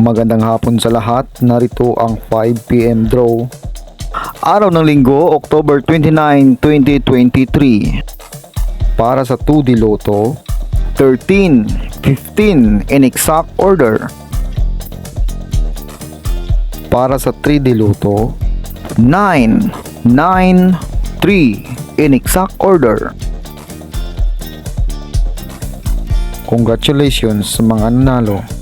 Magandang hapon sa lahat. Narito ang 5pm draw. Araw ng linggo, October 29, 2023. Para sa 2D Lotto, 13, 15 in exact order. Para sa 3D Lotto, 9, 9, 3 in exact order. Congratulations sa mga nanalo.